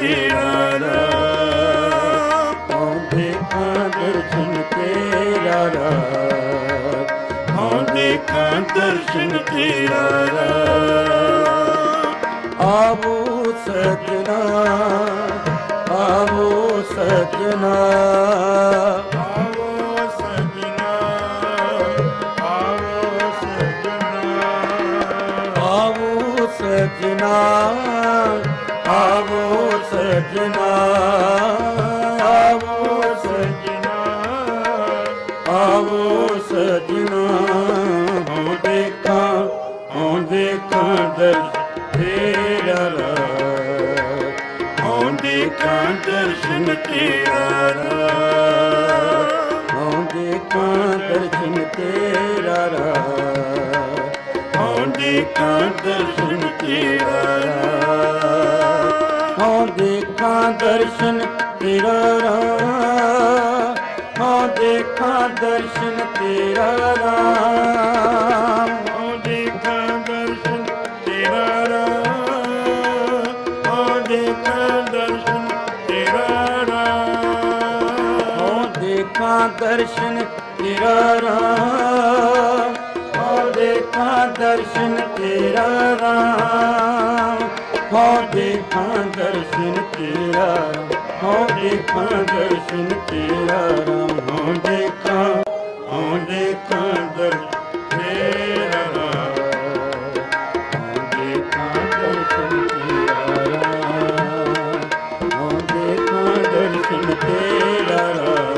ਕੀਰਨਾ ਹੋਂਦੇ ਕਾ ਦਰਸ਼ਨ ਤੇਰਾ ਰਾ ਹੋਂਦੇ ਕਾ ਦਰਸ਼ਨ ਤੇਰਾ ਰਾ ਆਵੋ ਸਜਣਾ। ਆਵੋ ਸਜਣਾ ਸਜਣਾ। ਆਵੋ ਸਜਣਾ ਆਵੋ ਸਜਣਾ ਆਵੋ ਸਜਣਾ। ਆਵੋ ਹਉ ਦੇਖਾਂ ਹਉ ਦੇਖਾਂ ਦਰਸ਼ਨ ਤੇਰਾ ਰਾਮ ਹਉ ਦੇਖਾਂ ਦਰਸ਼ਨ ਤੇਰਾ ਰਾਮ ਹਉ ਦੇਖਾਂ ਦਰਸ਼ਨ ਤੇਰਾ ਰਾਮ ਹਉ ਦੇਖਾਂ ਦਰਸ਼ਨ ਤੇਰਾ ਦਰਸ਼ਨ ਤੇਰਾ ਰਾਮ। ਹਉ ਦੇਖਾਂ ਦਰਸ਼ਨ ਤੇਰਾ ਰਾਮ। ਹਉ ਦੇਖਾਂ ਦਰਸ਼ਨ ਤੇਰਾ ਰਾਮ। ਹਉ ਦੇਖਾਂ ਦਰਸ਼ਨ ਤੇਰਾ ਰਾਮ। ਹਉ ਦੇਖਾਂ ਦਰਸ਼ਨ ਤੇਰਾ ਰਾਮ। ਹਉ ਦੇਖਾਂ ਦਰਸ਼ਨ ਤੇਰਾ ਰਾਮ। ਹਉ ਦੇਖਾਂ ਦਰਸ਼ਨ ਤੇਰਾ ਹਉ ਦੇਖਾਂ ਦਰਸ਼ਨ ਤੇਰਾ ਰਾਮ ਹਉ ਦੇਖਾਂ ਹਉ ਦੇਖਾਂ ਦਰਸ਼ਨ ਤੇਰਾ ਦਰਸ਼ਨ ਤੇਰਾ ਦਰਸ਼ਨ ਤੇਰਾ ਰਾਮ।